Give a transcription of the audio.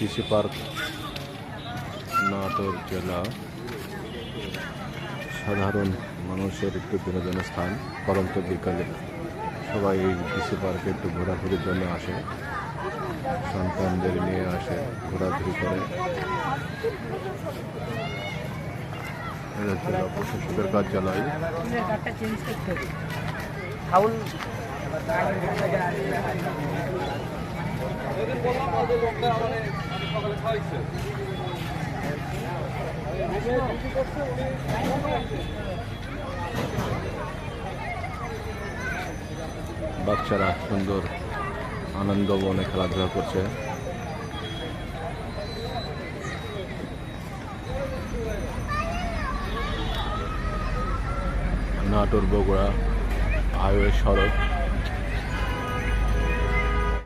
কৃষি পার্ক, নাটোর জেলা। সাধারণ মানুষের একটু বিনোদনের স্থান পরন্ত বিকালে সবাই এই কৃষি পার্কে একটু ঘোরাঘুরির জন্য আসে। সন্তানদের নিয়ে আসে, ঘোরাঘুরি করে। প্রশাসকের কার্যালয়। ফাউল বাচ্চারা সুন্দর আনন্দ মনে খেলাধুলা করছে। নাটোর বগুড়া হাইওয়ে সড়ক।